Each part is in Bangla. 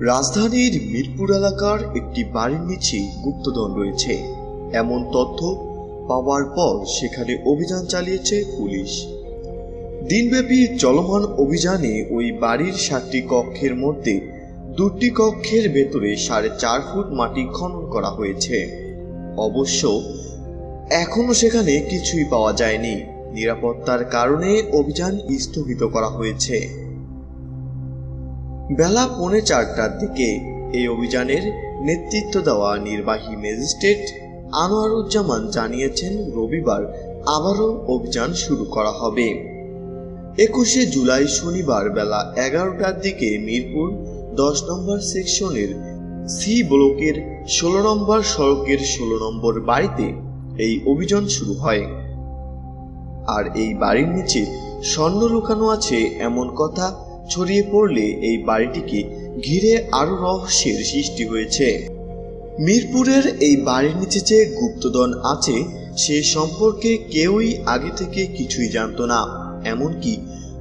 রাজধানীর মিরপুর এলাকার একটি বাড়ির নিচে গুপ্তধন রয়েছে। এমন তথ্য পাওয়ার পর সেখানে অভিযান চালিয়েছে পুলিশ। দিনব্যাপী চলমান অভিযানে ওই বাড়ির সাতটি কক্ষের মধ্যে দুটি কক্ষের ভেতরে সাড়ে চার ফুট মাটি খনন করা হয়েছে। অবশ্য এখনও সেখানে কিছুই পাওয়া যায়নি। নিরাপত্তার কারণে অভিযান স্থগিত করা হয়েছে। বেলা পৌনে চারটার দিকে এই অভিযানের নেতৃত্ব দেওয়া নির্বাহী ম্যাজিস্ট্রেট আনোয়ারুজ্জামান জানিয়েছেন, রবিবার আবারও অভিযান শুরু করা হবে। একুশে জুলাই শনিবার বেলা এগারোটার দিকে মিরপুর দশ নম্বর সেকশনের সি ব্লকের ষোলো নম্বর সড়কের ষোলো নম্বর বাড়িতে এই অভিযান শুরু হয়। আর এই বাড়ির নিচে স্বর্ণ লুকানো আছে এমন কথা ছড়িয়ে পড়লে এই বাড়িটিকে ঘিরে আরও রহস্যের সৃষ্টি হয়েছে। মিরপুরের এই বাড়ির নিচে যে গুপ্তধন আছে, সে সম্পর্কে কেউই আগে থেকে কিছুই জানত না। এমনকি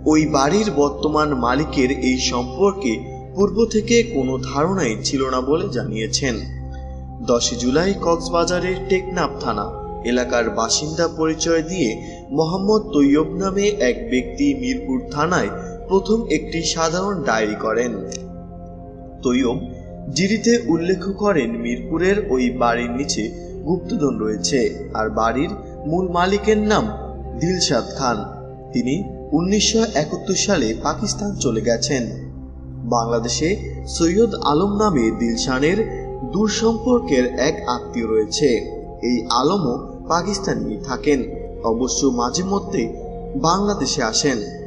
ওই বাড়ির বর্তমান মালিকের এই সম্পর্কে পূর্ব থেকে কোনো ধারণাই ছিল না বলে জানিয়েছেন। দশই জুলাই কক্সবাজারের টেকনাফ থানা এলাকার বাসিন্দা পরিচয় দিয়ে মোহাম্মদ তৈয়ব নামে এক ব্যক্তি মিরপুর থানায় প্রথম একটি সাধারণ ডায়েরি করেন। তৈয়ব জিরিতে উল্লেখ করেন, মিরপুরের ওই বাড়ির নিচে গুপ্তধন রয়েছে আর বাড়ির মূল মালিকের নাম দিলশাদ খান। তিনি উনিশশো একাত্তর সালে পাকিস্তান চলে গেছেন। বাংলাদেশে সৈয়দ আলম নামে দিলশানের দূর সম্পর্কের এক আত্মীয় রয়েছে। এই আলমও পাকিস্তানি থাকেন, অবশ্য মাঝে মধ্যে বাংলাদেশে আসেন।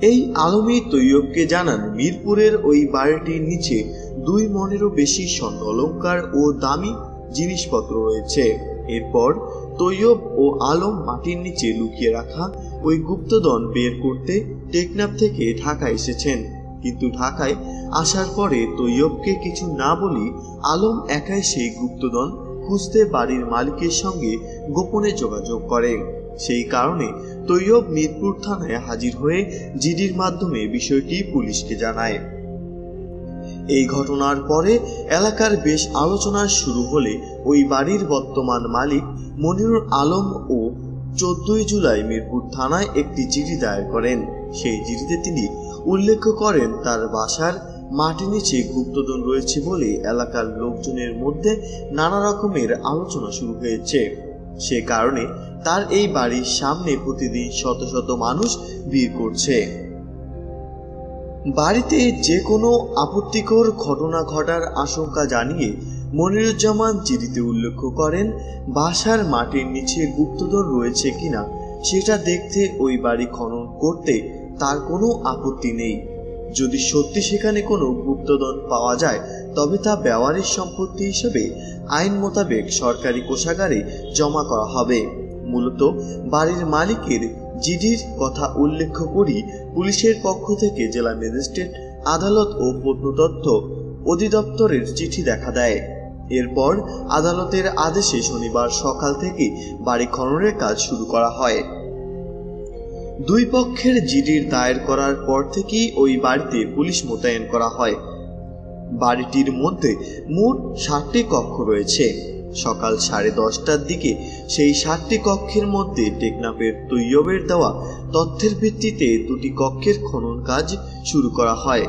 এই আলমী তৈয়বকে জানান, মিরপুরের ওই বাড়িটির নিচে দুই মনেরও বেশি স্বর্ণ অলঙ্কার ও দামি জিনিসপত্র রয়েছে। এরপর তৈয়ব ও আলম মাটির নিচে লুকিয়ে রাখা ওই গুপ্তধন বের করতে টেকনাফ থেকে ঢাকা এসেছেন। কিন্তু ঢাকায় আসার পরে তৈয়বকে কিছু না বলি আলম একাই সেই গুপ্তধন খুঁজতে বাড়ির মালিকের সঙ্গে গোপনে যোগাযোগ করে। সেই কারণে তৈয়ব মিরপুর থানায় হাজির হয়ে জিডির মাধ্যমে বিষয়টি পুলিশকে জানায়। এই ঘটনার পরে এলাকার বেশ আলোচনা শুরু হলে ওই বাড়ির বর্তমান মালিক মনিরুল আলম ও চোদ্দই জুলাই মিরপুর থানায় একটি চিঠি দায়ের করেন। সেই চিঠিতে তিনি উল্লেখ করেন, তার বাসার মাটির নিচে গুপ্তধন রয়েছে বলে এলাকার লোকজনের মধ্যে নানা রকমের আলোচনা শুরু হয়েছে। সে কারণে তার এই বাড়ির সামনে প্রতিদিন শত শত মানুষ ভিড় করছে। বাড়িতে যে কোনো আপত্তিকর ঘটনা ঘটার আশঙ্কা জানিয়ে মনিরুজ্জামান চিঠিতে উল্লেখ করেন, বাসার মাটির নিচে গুপ্তধন রয়েছে কিনা সেটা দেখতে ওই বাড়ি খনন করতে তার কোনো আপত্তি নেই। যদি সত্যি সেখানে কোনো গুপ্তধন পাওয়া যায়, তবে তা ব্যবহারের সম্পত্তি হিসেবে আইন মোতাবেক সরকারি কোষাগারে জমা করা হবে। মূলত, বাড়ির মালিকের জিডির কথা উল্লেখ করি পুলিশের পক্ষ থেকে জেলা ম্যাজিস্ট্রেট আদালত ও প্রত্নতত্ত্ব অধিদপ্তরের চিঠি দেখা দেয়। এরপর আদালতের আদেশে শনিবার সকাল থেকে বাড়ি খননের কাজ শুরু করা হয়। দুই পক্ষের জিডির দায়ের করার পর থেকেই ওই বাড়িতে পুলিশ মোতায়েন করা হয়। বাড়িটির মধ্যে মোট ষাটটি কক্ষ রয়েছে। সকাল সাড়ে দশটার দিকে সেই ষাটটি কক্ষের মধ্যে টেকনাফের তৈয়বের দেওয়া তথ্যের ভিত্তিতে দুটি কক্ষের খনন কাজ শুরু করা হয়।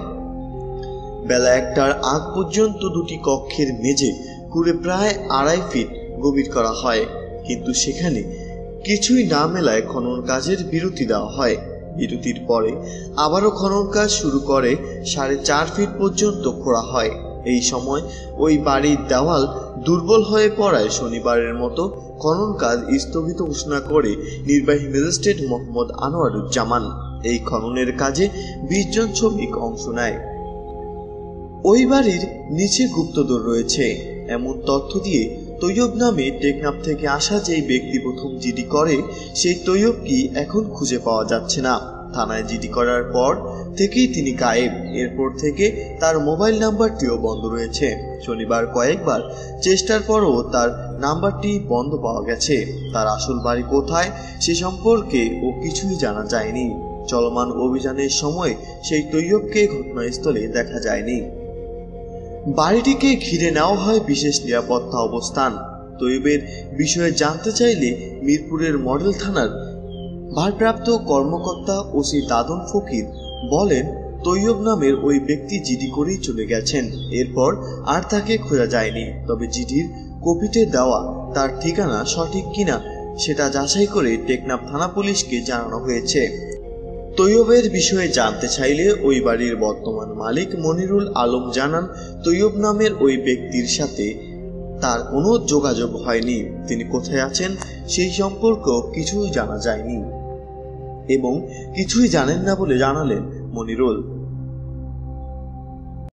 বেলা একটার আগ পর্যন্ত দুটি কক্ষের মেঝে কুড়ে প্রায় আড়াই ফিট গভীর করা হয়। কিন্তু সেখানে কিছুই না মেলায় খনন কাজের বিরতি দেওয়া হয়। বিরতির পরে আবারও খনন কাজ শুরু করে সাড়ে চার ফিট পর্যন্ত খোঁড়া হয়। এই সময় ওই বাড়ির দেওয়াল দুর্বল হয়ে পড়ায় শনিবারের মতো খনন কাজ স্থগিত ঘোষণা করে নির্বাহী ম্যাজিস্ট্রেট মোহাম্মদ আনোয়ারুজ্জামান। এই খননের কাজে বিশ জন শ্রমিক অংশ নেয়। ওই বাড়ির নিচে গুপ্তধন রয়েছে। এমন তথ্য দিয়ে তৈয়ব নামে টেকনাফ থেকে আসা যেই ব্যক্তি প্রথম জিডি করে, সেই তৈয়ব কি এখন খুঁজে পাওয়া যাচ্ছে না। থানায় জিডি করার পর থেকেই তিনি গায়েব। এরপর থেকে তার মোবাইল নাম্বারটিও বন্ধ রয়েছে। শনিবার কয়েকবার চেষ্টার পরও তার নাম্বারটি বন্ধ পাওয়া গেছে। তার আসল বাড়ি কোথায়, সে সম্পর্কে ও কিছুই জানা যায়নি। চলমান অভিযানের সময় সেই তৈয়বকে ঘটনাস্থলে দেখা যায়নি। বাড়িটিকে ঘিরে নেওয়া হয় বিশেষ নিরাপত্তা অবস্থান। তৈবের বিষয়ে জানতে চাইলে মিরপুরের মডেল থানার ভারপ্রাপ্ত কর্মকর্তা ওসি দাদন ফকির বলেন, তৈয়ব নামের ওই ব্যক্তি জিডি করেই চলে গেছেন। এরপর আর তাকে খোঁজা যায়নি। তবে জিডির কপিতে দেওয়া তার ঠিকানা সঠিক কিনা সেটা যাচাই করে টেকনাফ থানা পুলিশকে জানানো হয়েছে। তৈয়বের বিষয়ে জানতে চাইলে ওই বাড়ির বর্তমান মালিক মনিরুল আলম জানান, তৈয়ব নামের ওই ব্যক্তির সাথে তার কোনো যোগাযোগ হয়নি। তিনি কোথায় আছেন সেই সম্পর্ক কিছুই জানা যায়নি এবং কিছুই জানেন না বলে জানালেন মনিরুল।